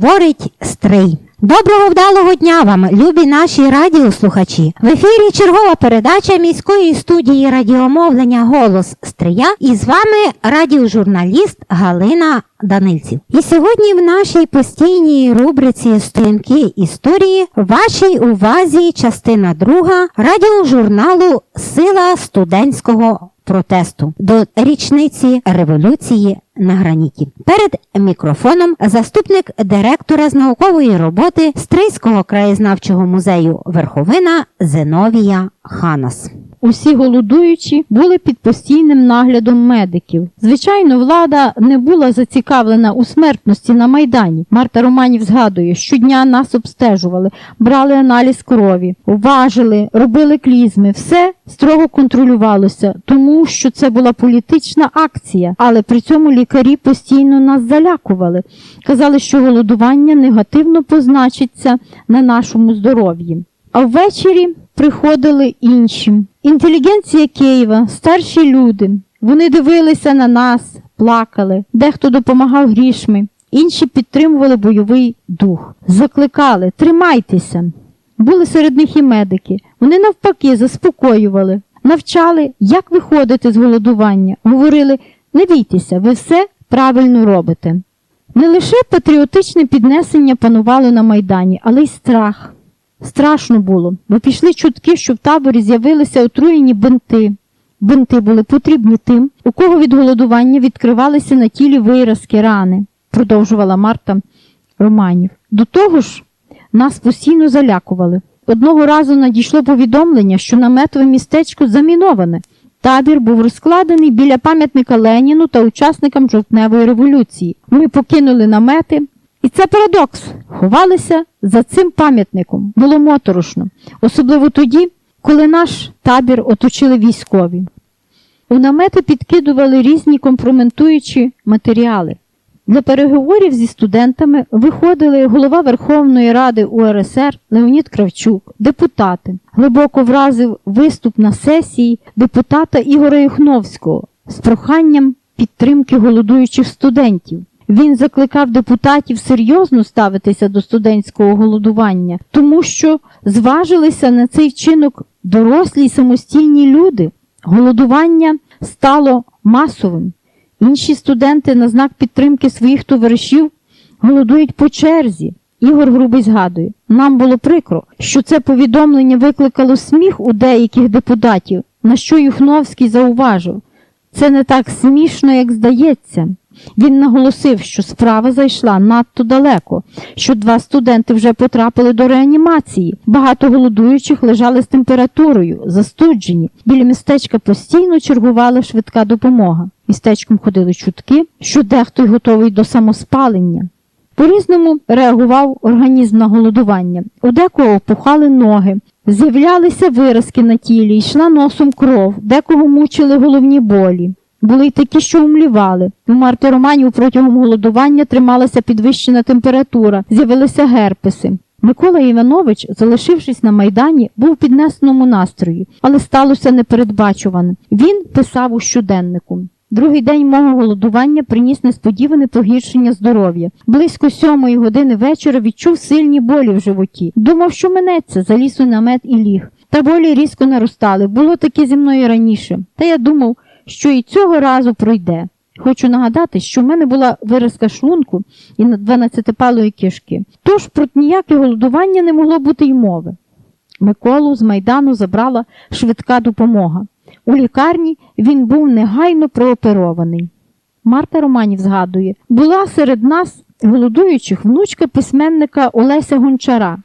говорить Стрий. Доброго вдалого дня вам, любі наші радіослухачі. В ефірі чергова передача міської студії радіомовлення Голос Стрия і з вами радіожурналіст Галина Данильців. І сьогодні в нашій постійній рубриці Сторінки історії вашій увазі частина друга радіожурналу Сила студентського протесту до річниці революції на граніті. Перед мікрофоном заступник директора з наукової роботи Стрийського краєзнавчого музею Верховина Зеновія Ханас. Усі голодуючі були під постійним наглядом медиків. Звичайно, влада не була зацікавлена у смертності на майдані. Марта Романів згадує, щодня нас обстежували, брали аналіз крові, важили, робили клізми. Все строго контролювалося, тому що це була політична акція, але при цьому лікарі постійно нас залякували. Казали, що голодування негативно позначиться на нашому здоров'ї. А ввечері приходили інші. Інтелігенція Києва, старші люди. Вони дивилися на нас, плакали, дехто допомагав грішми, інші підтримували бойовий дух, закликали, тримайтеся. Були серед них і медики. Вони навпаки заспокоювали, навчали, як виходити з голодування. Говорили, не бійтеся, ви все правильно робите. Не лише патріотичне піднесення панувало на Майдані, але й страх. Страшно було, бо пішли чутки, що в таборі з'явилися отруєні бинти. Бинти були потрібні тим, у кого від голодування відкривалися на тілі виразки рани, продовжувала Марта Романів. До того ж, нас постійно залякували. Одного разу надійшло повідомлення, що наметове містечко заміноване. Табір був розкладений біля пам'ятника Леніну та учасникам жовтневої революції. Ми покинули намети, і це парадокс. Ховалися за цим пам'ятником. Було моторошно, особливо тоді, коли наш табір оточили військові. У намети підкидували різні компрометуючі матеріали. Для переговорів зі студентами виходили голова Верховної Ради УРСР Леонід Кравчук, депутати. Глибоко вразив виступ на сесії депутата Ігоря Юхновського з проханням підтримки голодуючих студентів. Він закликав депутатів серйозно ставитися до студентського голодування, тому що зважилися на цей вчинок дорослі й самостійні люди. Голодування стало масовим. Інші студенти на знак підтримки своїх товаришів голодують по черзі. Ігор Грубий згадує, нам було прикро, що це повідомлення викликало сміх у деяких депутатів, на що Юхновський зауважив. Це не так смішно, як здається. Він наголосив, що справа зайшла надто далеко, що два студенти вже потрапили до реанімації. Багато голодуючих лежали з температурою, застуджені. Біля містечка постійно чергувала швидка допомога. Містечком ходили чутки, що дехто й готовий до самоспалення. По-різному реагував організм на голодування. У декого опухали ноги, з'являлися виразки на тілі, йшла носом кров, декого мучили головні болі. Були й такі, що умлівали. У Марти Романів протягом голодування трималася підвищена температура, з'явилися герпеси. Микола Іванович, залишившись на майдані, був в піднесеному настрої, але сталося непередбачуване. Він писав у щоденнику. Другий день мого голодування приніс несподіване погіршення здоров'я. Близько сьомої години вечора відчув сильні болі в животі. Думав, що минеться, заліз у намет і ліг. Та болі різко наростали. Було таке зі мною раніше. Та я думав, що і цього разу пройде. Хочу нагадати, що в мене була виразка шлунку і 12-палої кишки. Тож про ніяке голодування не могло бути й мови. Миколу з майдану забрала швидка допомога. У лікарні він був негайно прооперований. Марта Романів згадує, була серед нас голодуючих внучка письменника Олеся Гончара.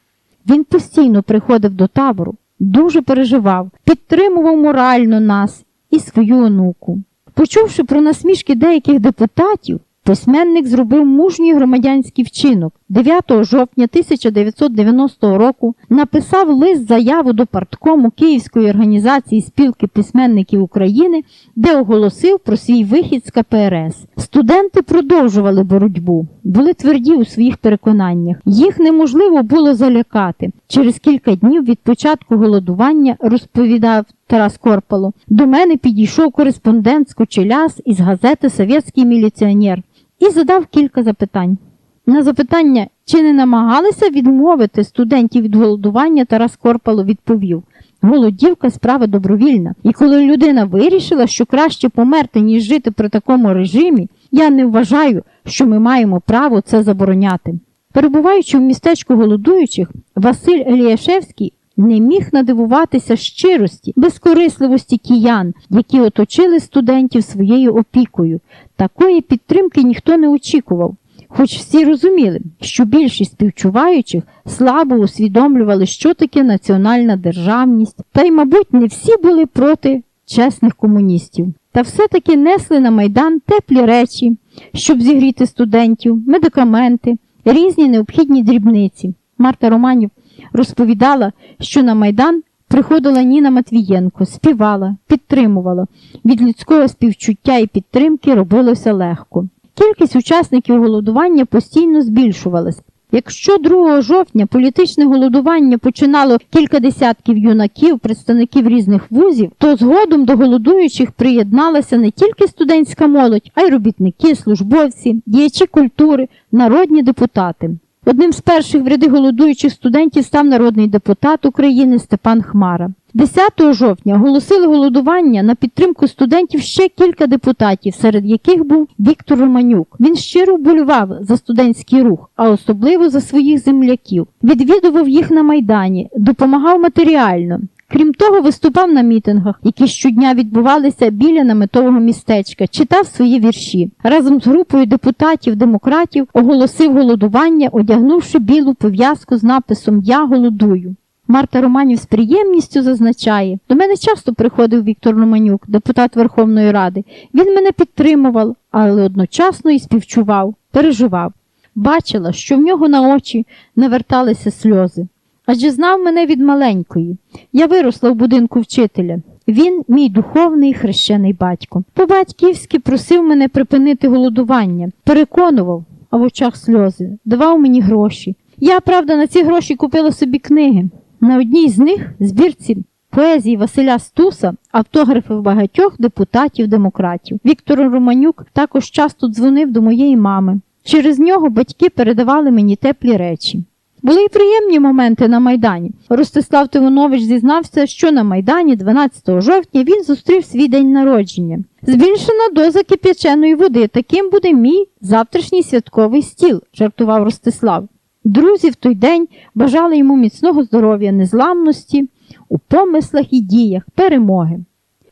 Він постійно приходив до табору, дуже переживав, підтримував морально нас і свою онуку. Почувши про насмішки деяких депутатів, письменник зробив мужній громадянський вчинок. 9 жовтня 1990 року написав лист заяву до парткому Київської організації спілки письменників України, де оголосив про свій вихід з КПРС. Студенти продовжували боротьбу, були тверді у своїх переконаннях. Їх неможливо було залякати. Через кілька днів від початку голодування розповідав Тарас Корпало. До мене підійшов кореспондент з Кочеляс із газети Совєтський міліціонер і задав кілька запитань. На запитання, Чи не намагалися відмовити студентів від голодування, Тарас Корпало відповів. Голодівка справа добровільна, і коли людина вирішила, що краще померти, ніж жити при такому режимі, я не вважаю, що ми маємо право це забороняти. Перебуваючи в містечку голодуючих, Василь Еліашевський не міг надивуватися щирості, безкорисливості киян, які оточили студентів своєю опікою. Такої підтримки ніхто не очікував. Хоч всі розуміли, що більшість співчуваючих слабо усвідомлювали, що таке національна державність, та й, мабуть, не всі були проти чесних комуністів. Та все-таки несли на майдан теплі речі, щоб зігріти студентів, медикаменти, різні необхідні дрібниці. Марта Романів розповідала, що на майдан приходила Ніна Матвієнко, співала, підтримувала. Від людського співчуття і підтримки робилося легко. Кількість учасників голодування постійно збільшувалась. Якщо 2 жовтня політичне голодування починало кілька десятків юнаків, представників різних вузів, то згодом до голодуючих приєдналася не тільки студентська молодь, а й робітники, службовці, діячі культури, народні депутати. Одним з перших в ряди голодуючих студентів став народний депутат України Степан Хмара. 10 жовтня оголосили голодування на підтримку студентів ще кілька депутатів, серед яких був Віктор Романюк. Він щиро вболював за студентський рух, а особливо за своїх земляків. Відвідував їх на майдані, допомагав матеріально. Крім того, виступав на мітингах, які щодня відбувалися біля наметового містечка, читав свої вірші. Разом з групою депутатів-демократів оголосив голодування, одягнувши білу пов'язку з написом Я голодую. Марта Романів з приємністю зазначає, до мене часто приходив Віктор Романюк, депутат Верховної Ради. Він мене підтримував, але одночасно і співчував, переживав. Бачила, що в нього на очі наверталися сльози. Адже знав мене від маленької. Я виросла в будинку вчителя. Він мій духовний хрещений батько. По-батьківськи просив мене припинити голодування, переконував, а в очах сльози, давав мені гроші. Я, правда, на ці гроші купила собі книги. На одній з них збірці поезії Василя Стуса автографи багатьох депутатів-демократів. Віктор Романюк також часто дзвонив до моєї мами. Через нього батьки передавали мені теплі речі. Були й приємні моменти на Майдані. Ростислав Тивонович зізнався, що на Майдані 12 жовтня він зустрів свій день народження. Збільшена доза кип'яченої води. Таким буде мій завтрашній святковий стіл, жартував Ростислав. Друзі в той день бажали йому міцного здоров'я, незламності у помислах і діях, перемоги.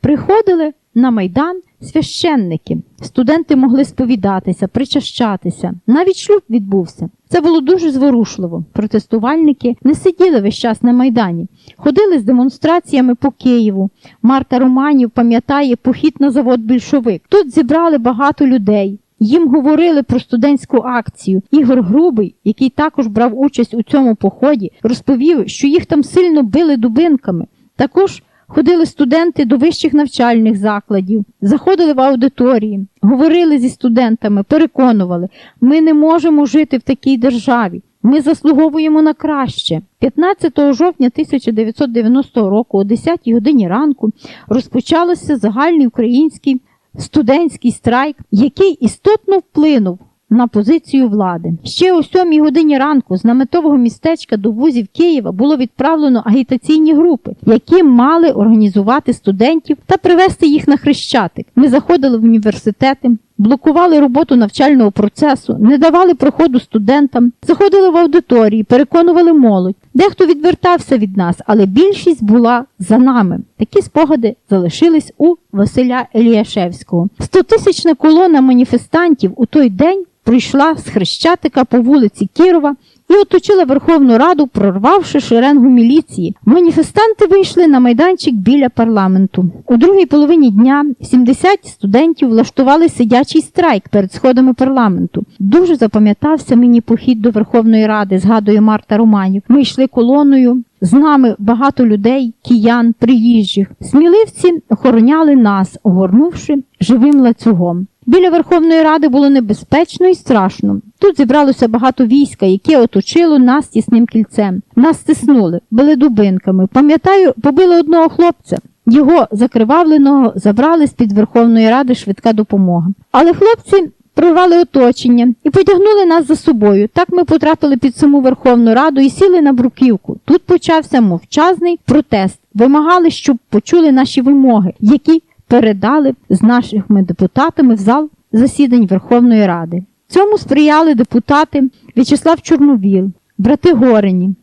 Приходили на майдан священники. Студенти могли сповідатися, причащатися. Навіть шлюб відбувся. Це було дуже зворушливо. Протестувальники не сиділи весь час на майдані, ходили з демонстраціями по Києву. Марта Романів пам'ятає похід на завод більшовик. Тут зібрали багато людей. Їм говорили про студентську акцію. Ігор Грубий, який також брав участь у цьому поході, розповів, що їх там сильно били дубинками. Також ходили студенти до вищих навчальних закладів, заходили в аудиторії, говорили зі студентами, переконували, ми не можемо жити в такій державі. Ми заслуговуємо на краще. 15 жовтня 1990 року, о 10 годині ранку, розпочався загальний український студентський страйк, який істотно вплинув на позицію влади. Ще о 7 годині ранку з наметового містечка до вузів Києва було відправлено агітаційні групи, які мали організувати студентів та привести їх на хрещатик. Ми заходили в університети. Блокували роботу навчального процесу, не давали проходу студентам, заходили в аудиторії, переконували молодь. Дехто відвертався від нас, але більшість була за нами. Такі спогади залишились у Василя Еліашевського. Стотисячна колона маніфестантів у той день прийшла з Хрещатика по вулиці Кірова і оточила Верховну Раду, прорвавши шеренгу міліції. Маніфестанти вийшли на майданчик біля парламенту. У другій половині дня 70 студентів влаштували сидячий страйк перед сходами парламенту. Дуже запам'ятався мені похід до Верховної Ради, згадує Марта Романів. Ми йшли колоною. З нами багато людей, киян, приїжджих. Сміливці охороняли нас, огорнувши живим лацюгом. Біля Верховної Ради було небезпечно і страшно. Тут зібралося багато війська, яке оточило нас тісним кільцем. Нас стиснули, били дубинками. Пам'ятаю, побили одного хлопця. Його закривавленого забрали з-під Верховної Ради швидка допомога. Але хлопці прорвали оточення і потягнули нас за собою. Так ми потрапили під саму Верховну Раду і сіли на бруківку. Тут почався мовчазний протест. Вимагали, щоб почули наші вимоги, які передали з нашими депутатами в зал засідань Верховної Ради. Цьому сприяли депутати В'ячеслав Чорновіл, брати Горені.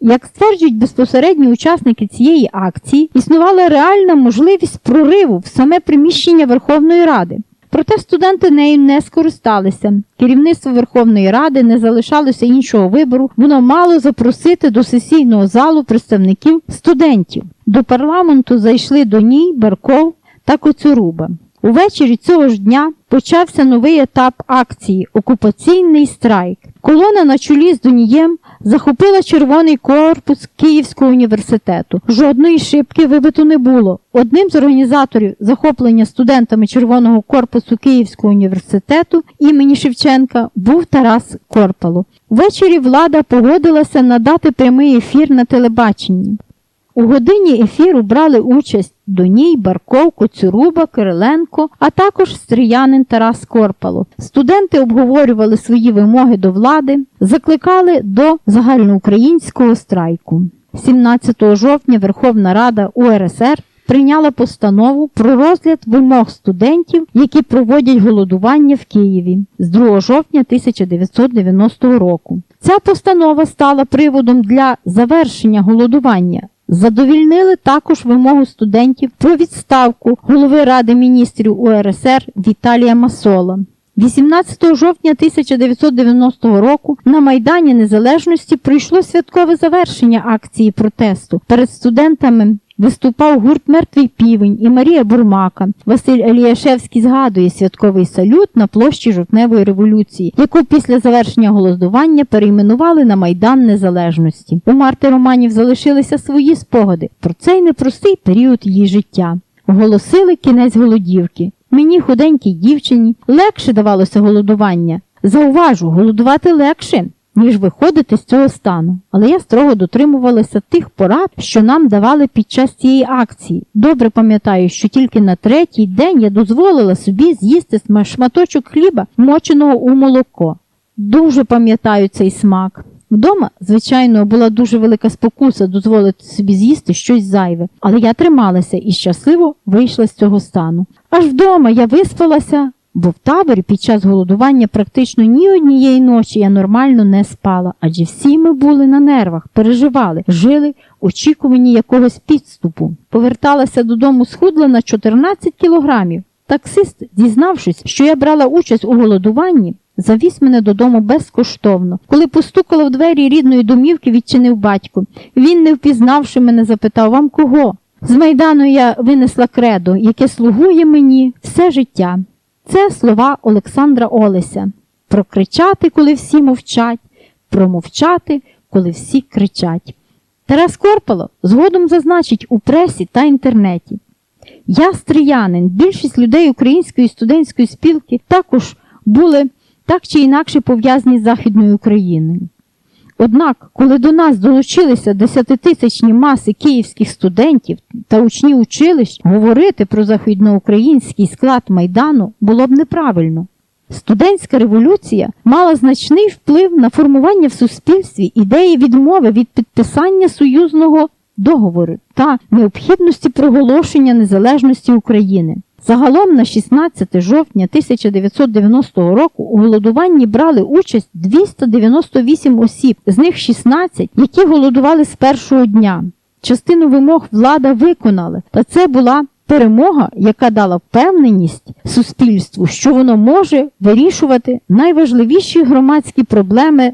Як стверджують безпосередні учасники цієї акції, існувала реальна можливість прориву в саме приміщення Верховної Ради. Проте студенти нею не скористалися. Керівництво Верховної Ради не залишалося іншого вибору. Воно мало запросити до сесійного залу представників студентів. До парламенту зайшли Доній, Барков та Коцюруба. Увечері цього ж дня почався новий етап акції окупаційний страйк. Колона на чолі з Донієм захопила червоний корпус Київського університету. Жодної шибки вибито не було. Одним з організаторів захоплення студентами червоного корпусу Київського університету імені Шевченка був Тарас Корпало. Ввечері влада погодилася надати прямий ефір на телебаченні. У годині ефіру брали участь Доній, Барков, Коцюруба, Кириленко, а також стріянин Тарас Корпало. Студенти обговорювали свої вимоги до влади, закликали до загальноукраїнського страйку. 17 жовтня Верховна Рада УРСР прийняла постанову про розгляд вимог студентів, які проводять голодування в Києві з 2 жовтня 1990 року. Ця постанова стала приводом для завершення голодування. Задовільнили також вимогу студентів про відставку голови Ради міністрів УРСР Віталія Масола. 18 жовтня 1990 року на Майдані Незалежності пройшло святкове завершення акції протесту. Перед студентами виступав гурт Мертвий півень і Марія Бурмака. Василь Еліашевський згадує святковий салют на площі Жовтневої революції, яку після завершення голодування перейменували на Майдан Незалежності. У Марти Романів залишилися свої спогади про цей непростий період її життя. Оголосили кінець голодівки. Мені, худенькій дівчині, легше давалося голодування. Зауважу, голодувати легше, ніж виходити з цього стану. Але я строго дотримувалася тих порад, що нам давали під час цієї акції. Добре пам'ятаю, що тільки на третій день я дозволила собі з'їсти шматочок хліба, моченого у молоко. Дуже пам'ятаю цей смак. Вдома, звичайно, була дуже велика спокуса дозволити собі з'їсти щось зайве, але я трималася і щасливо вийшла з цього стану. Аж вдома я виспалася, бо в таборі під час голодування практично ні однієї ночі я нормально не спала, адже всі ми були на нервах, переживали, жили в очікуванні якогось підступу. Поверталася додому схудла на 14 кілограмів. Таксист, дізнавшись, що я брала участь у голодуванні, завіз мене додому безкоштовно. Коли постукала в двері рідної домівки, відчинив батько. Він, не впізнавши мене, запитав вам кого? З майдану я винесла кредо, яке слугує мені все життя. Це слова Олександра Олеся. Прокричати, коли всі мовчать, промовчати, коли всі кричать. Тарас Корпало згодом зазначить у пресі та інтернеті. Я стріянин, більшість людей української студентської спілки також були так чи інакше пов'язані з Західною Україною. Однак, коли до нас долучилися десятитисячні маси київських студентів та учнів училищ, говорити про західноукраїнський склад Майдану було б неправильно. Студентська революція мала значний вплив на формування в суспільстві ідеї відмови від підписання союзного договору та необхідності проголошення незалежності України. Загалом на 16 жовтня 1990 року у голодуванні брали участь 298 осіб, з них 16, які голодували з першого дня. Частину вимог влада виконала, та це була перемога, яка дала впевненість суспільству, що воно може вирішувати найважливіші громадські проблеми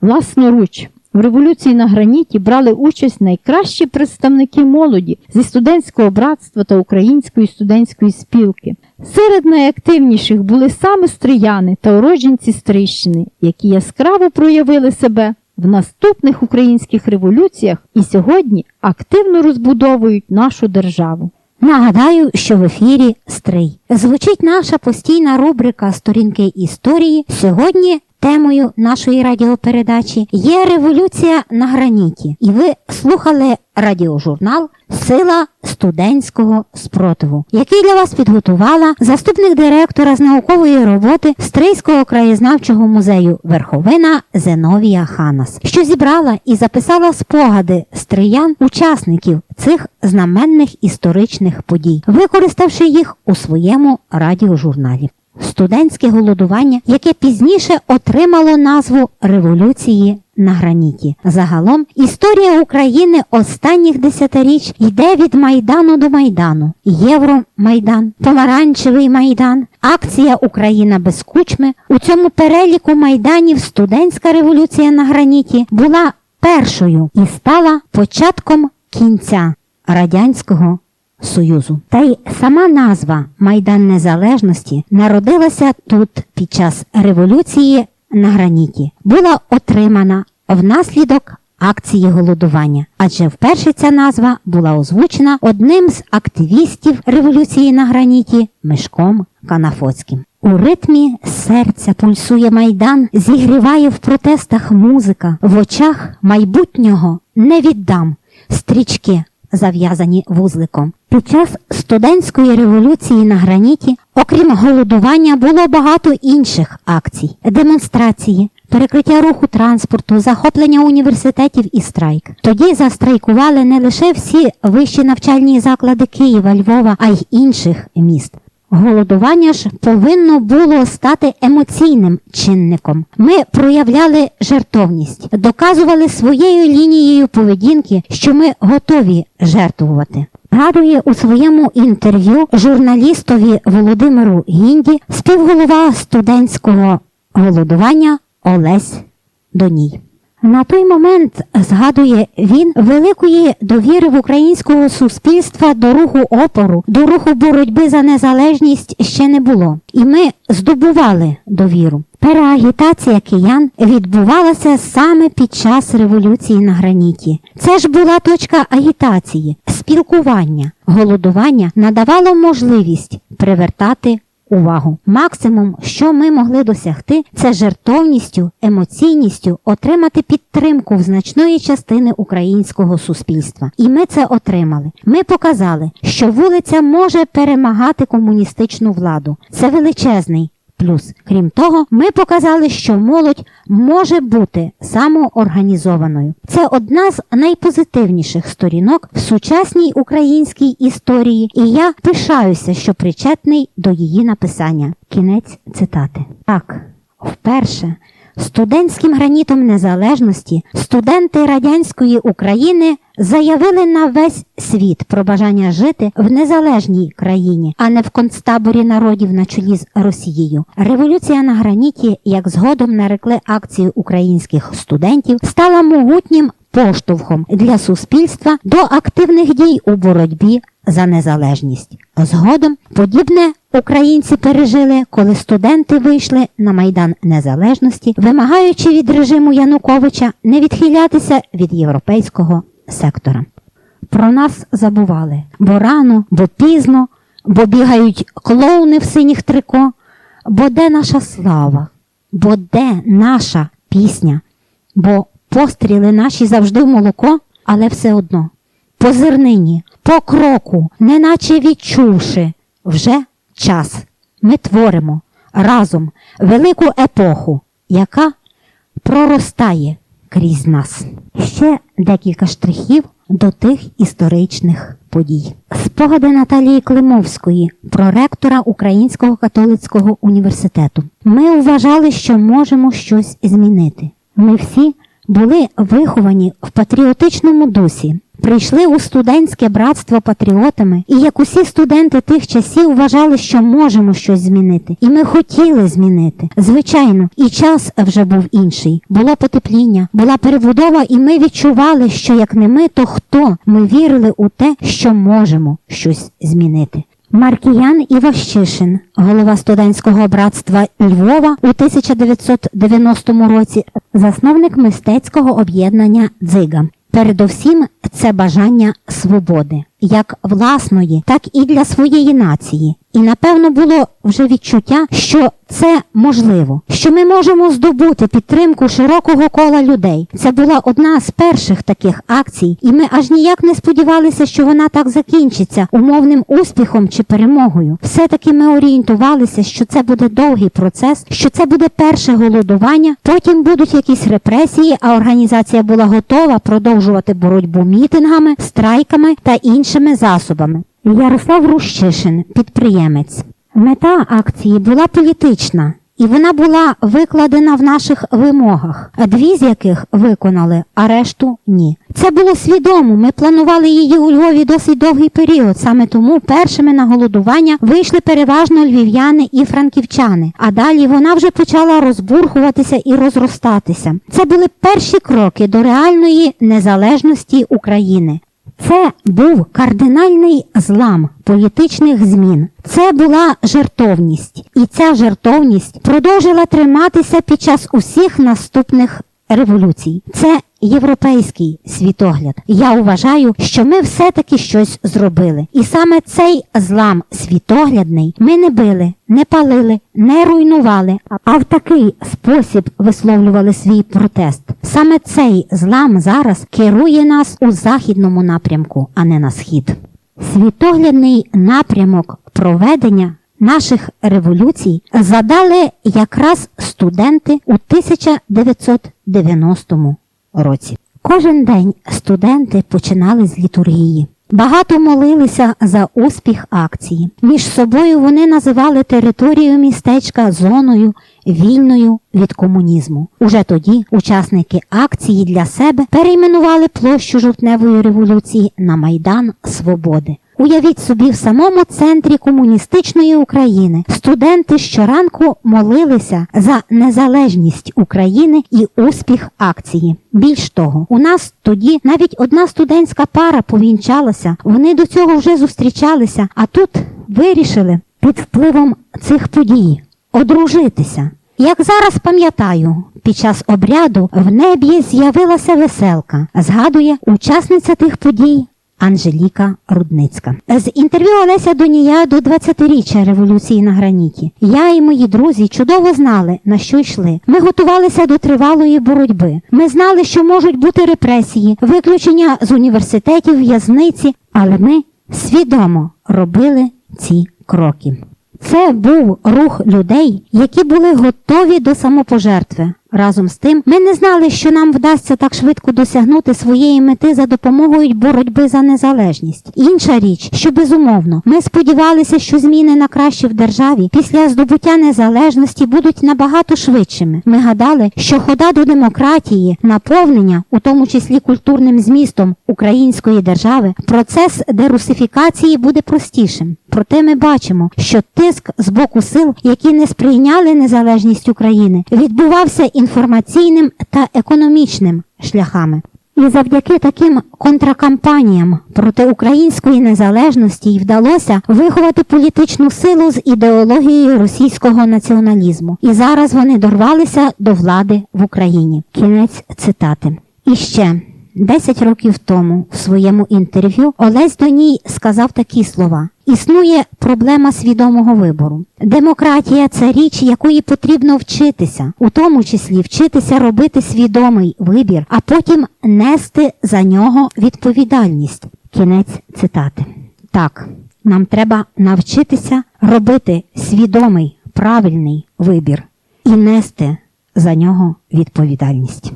власноруч. В революції на граніті брали участь найкращі представники молоді зі студентського братства та української студентської спілки. Серед найактивніших були саме стрияни та уродженці Стрищини, які яскраво проявили себе в наступних українських революціях і сьогодні активно розбудовують нашу державу. Нагадаю, що в ефірі Стрий. Звучить наша постійна рубрика Сторінки історії. Сьогодні темою нашої радіопередачі є революція на граніті. І ви слухали радіожурнал Сила студентського спротиву, який для вас підготувала заступник директора з наукової роботи Стрийського краєзнавчого музею Верховина Зеновія Ханас, що зібрала і записала спогади стриян, учасників цих знаменних історичних подій, використавши їх у своєму радіожурналі. Студентське голодування, яке пізніше отримало назву Революції на граніті. Загалом історія України останніх десятиріч йде від Майдану до Майдану, Євромайдан, Помаранчевий майдан, акція Україна без кучми. У цьому переліку майданів студентська революція на граніті була першою і стала початком кінця радянського Союзу. Та й сама назва Майдан Незалежності народилася тут під час революції на граніті. Була отримана внаслідок акції голодування, адже вперше ця назва була озвучена одним з активістів революції на граніті Мишком Канафоцьким. У ритмі серця пульсує майдан, зігріває в протестах музика, в очах майбутнього не віддам стрічки зав'язані вузликом. Під час студентської революції на граніті, окрім голодування, було багато інших акцій: демонстрації, перекриття руху транспорту, захоплення університетів і страйк. Тоді застрайкували не лише всі вищі навчальні заклади Києва, Львова, а й інших міст. Голодування ж повинно було стати емоційним чинником. Ми проявляли жертовність, доказували своєю лінією поведінки, що ми готові жертвувати. Радує у своєму інтерв'ю журналістові Володимиру Гінді співголова студентського голодування Олесь Доній. На той момент, згадує він, великої довіри в українського суспільства до руху опору, до руху боротьби за незалежність ще не було. І ми здобували довіру. Переагітація киян відбувалася саме під час революції на граніті. Це ж була точка агітації, спілкування, голодування надавало можливість привертати увагу. Максимум, що ми могли досягти, це жертовністю, емоційністю отримати підтримку в значної частини українського суспільства. І ми це отримали. Ми показали, що вулиця може перемагати комуністичну владу. Це величезний. Плюс, крім того, ми показали, що молодь може бути самоорганізованою. Це одна з найпозитивніших сторінок в сучасній українській історії, і я пишаюся, що причетний до її написання. Кінець цитати. Так, вперше студентським гранітом незалежності студенти радянської України заявили на весь світ про бажання жити в незалежній країні, а не в концтаборі народів на чолі з Росією. Революція на граніті, як згодом нарекли акцію українських студентів, стала могутнім поштовхом для суспільства до активних дій у боротьбі за незалежність. Згодом подібне українці пережили, коли студенти вийшли на майдан незалежності, вимагаючи від режиму Януковича не відхилятися від європейського сектора. Про нас забували, бо рано, бо пізно, бо бігають клоуни в синіх трико, бо де наша слава, бо де наша пісня, бо постріли наші завжди в молоко, але все одно. По зернині, по кроку, неначе відчувши, вже час. Ми творимо разом велику епоху, яка проростає крізь нас. Ще декілька штрихів до тих історичних подій. Спогади Наталії Климовської, проректора Українського католицького університету. Ми вважали, що можемо щось змінити. Ми всі були виховані в патріотичному дусі, прийшли у студентське братство патріотами, і як усі студенти тих часів вважали, що можемо щось змінити. І ми хотіли змінити. Звичайно, і час вже був інший. Було потепління, була перебудова, і ми відчували, що як не ми, то хто? Ми вірили у те, що можемо щось змінити. Маркіян Іващишин, голова студентського братства Львова у 1990 році, засновник мистецького об'єднання Дзига. Передовсім це бажання свободи. Як власної, так і для своєї нації. І напевно було вже відчуття, що це можливо, що ми можемо здобути підтримку широкого кола людей. Це була одна з перших таких акцій, і ми аж ніяк не сподівалися, що вона так закінчиться умовним успіхом чи перемогою. Все-таки ми орієнтувалися, що це буде довгий процес, що це буде перше голодування, потім будуть якісь репресії, а організація була готова продовжувати боротьбу мітингами, страйками та іншими засобами. Ярослав Рущишин, підприємець. Мета акції була політична, і вона була викладена в наших вимогах, дві з яких виконали, а решту ні. Це було свідомо. Ми планували її у Львові досить довгий період. Саме тому першими на голодування вийшли переважно львів'яни і франківчани. А далі вона вже почала розбурхуватися і розростатися. Це були перші кроки до реальної незалежності України. Це був кардинальний злам політичних змін. Це була жертовність, і ця жертовність продовжила триматися під час усіх наступних революцій. Це європейський світогляд. Я вважаю, що ми все-таки щось зробили. І саме цей злам світоглядний ми не били, не палили, не руйнували, а в такий спосіб висловлювали свій протест. Саме цей злам зараз керує нас у західному напрямку, а не на схід. Світоглядний напрямок проведення наших революцій задали якраз студенти у 1990 році. Кожен день студенти починали з літургії. Багато молилися за успіх акції. Між собою вони називали територію містечка зоною вільною від комунізму. Уже тоді учасники акції для себе перейменували площу жовтневої революції на Майдан Свободи. Уявіть собі, в самому центрі комуністичної України студенти щоранку молилися за незалежність України і успіх акції. Більш того, у нас тоді навіть одна студентська пара повінчалася. Вони до цього вже зустрічалися, а тут вирішили під впливом цих подій одружитися. Як зараз пам'ятаю, під час обряду в небі з'явилася веселка, згадує учасниця тих подій Анжеліка Рудницька. З інтерв'ю Олеся Донія до 20-річчя революції на граніті. Я і мої друзі чудово знали, на що йшли. Ми готувалися до тривалої боротьби. Ми знали, що можуть бути репресії, виключення з університетів, в'язниці, але ми свідомо робили ці кроки. Це був рух людей, які були готові до самопожертви. Разом з тим, ми не знали, що нам вдасться так швидко досягнути своєї мети за допомогою боротьби за незалежність. Інша річ, що безумовно, ми сподівалися, що зміни на краще в державі після здобуття незалежності будуть набагато швидшими. Ми гадали, що хода до демократії, наповнення, у тому числі культурним змістом української держави, процес дерусифікації буде простішим. Проте ми бачимо, що тиск з боку сил, які не сприйняли незалежність України, відбувався інформаційним та економічним шляхами. І завдяки таким контракампаніям проти української незалежності й вдалося виховати політичну силу з ідеологією російського націоналізму. І зараз вони дорвалися до влади в Україні. Кінець цитати. І ще 10 років тому в своєму інтерв'ю Олесь Доній сказав такі слова: існує проблема свідомого вибору. Демократія це річ, якої потрібно вчитися, у тому числі вчитися робити свідомий вибір, а потім нести за нього відповідальність. Кінець цитати. Так, нам треба навчитися робити свідомий правильний вибір і нести за нього відповідальність.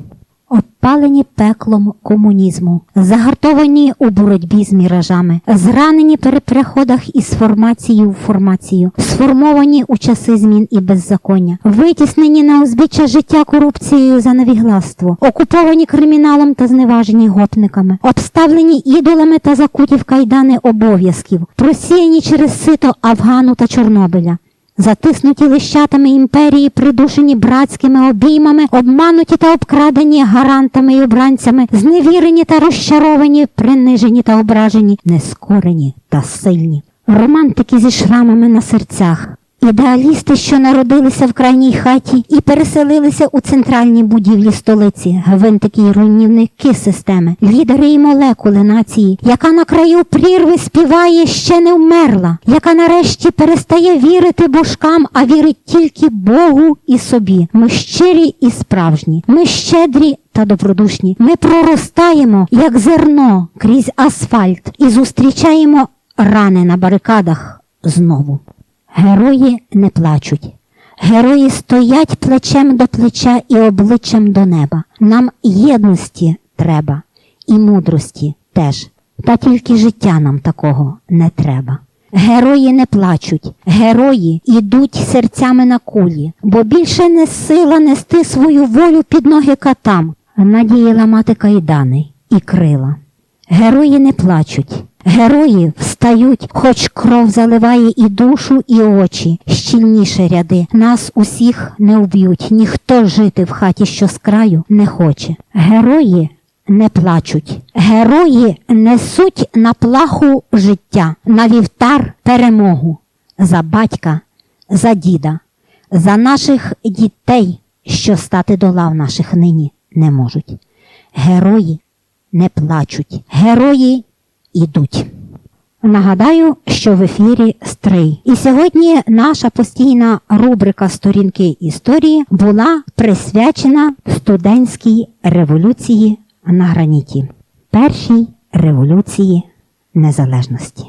Обпалені пеклом комунізму, загартовані у боротьбі з міражами, зранені при переходах із формації у формацію, сформовані у часи змін і беззаконня, витіснені на узбіччя життя корупцією за невігластво, окуповані криміналом та зневажені гопниками, обставлені ідолами та закуті в кайдани обов'язків, просіяні через сито Афгану та Чорнобиля. Затиснуті лищатами імперії, придушені братськими обіймами, обмануті та обкрадені гарантами і обранцями, зневірені та розчаровані, принижені та ображені, нескорені та сильні. Романтики зі шрамами на серцях ідеалісти, що народилися в крайній хаті і переселилися у центральній будівлі столиці, гвинтики й руйнівники системи, лідери і молекули нації, яка на краю прірви співає ще не вмерла, яка нарешті перестає вірити божкам, а вірить тільки Богу і собі. Ми щирі і справжні, ми щедрі та добродушні. Ми проростаємо, як зерно крізь асфальт, і зустрічаємо рани на барикадах знову. Герої не плачуть. Герої стоять плечем до плеча і обличчям до неба. Нам єдності треба і мудрості теж. Та тільки життя нам такого не треба. Герої не плачуть, герої ідуть серцями на кулі, бо більше не сила нести свою волю під ноги катам, надії ламати кайдани і крила. Герої не плачуть, герої встають, хоч кров заливає і душу, і очі, щільніше ряди. Нас усіх не вб'ють, ніхто жити в хаті, що з краю не хоче. Герої не плачуть, герої несуть на плаху життя, на вівтар перемогу за батька, за діда, за наших дітей, що стати до лав наших нині не можуть. Герої не плачуть, герої ідуть. Нагадаю, що в ефірі Стрий. І сьогодні наша постійна рубрика Сторінки історії була присвячена студентській революції на граніті, першій революції незалежності.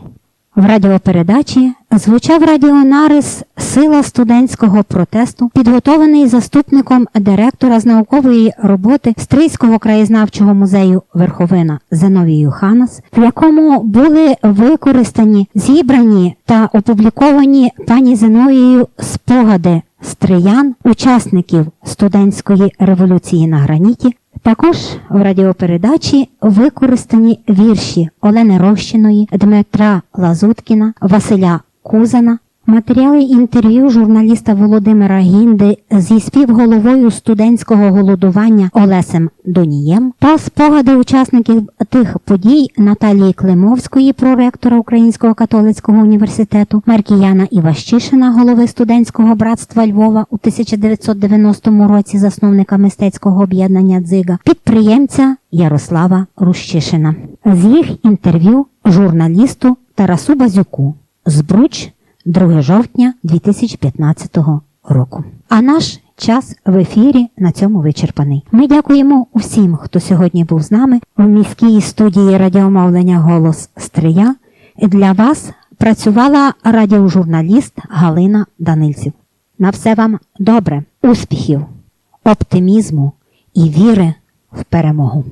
В радіопередачі звучав радіонарис Сила студентського протесту, підготований заступником директора з наукової роботи Стрийського краєзнавчого музею Верховина Зиновією Ханас, в якому були використані зібрані та опубліковані пані Зиновією спогади стриян, учасників студентської революції на граніті, також в радіопередачі використані вірші Олени Рощиної, Дмитра Лазуткіна, Василя Кузана, матеріали інтерв'ю журналіста Володимира Гінди зі співголовою студентського голодування Олесем Донієм та спогади учасників тих подій Наталії Климовської, проректора Українського католицького університету, Маркіяна Іващишина, голови студентського братства Львова у 1990 році, засновника мистецького об'єднання Дзига, підприємця Ярослава Рущишина. З їх інтерв'ю журналісту Тарасу Базюку. Збруч 2 жовтня 2015 року. А наш час в ефірі на цьому вичерпаний. Ми дякуємо усім, хто сьогодні був з нами у міській студії радіомовлення Голос Стрия. Для вас працювала радіожурналіст Галина Данильців. На все вам добре, успіхів, оптимізму і віри в перемогу.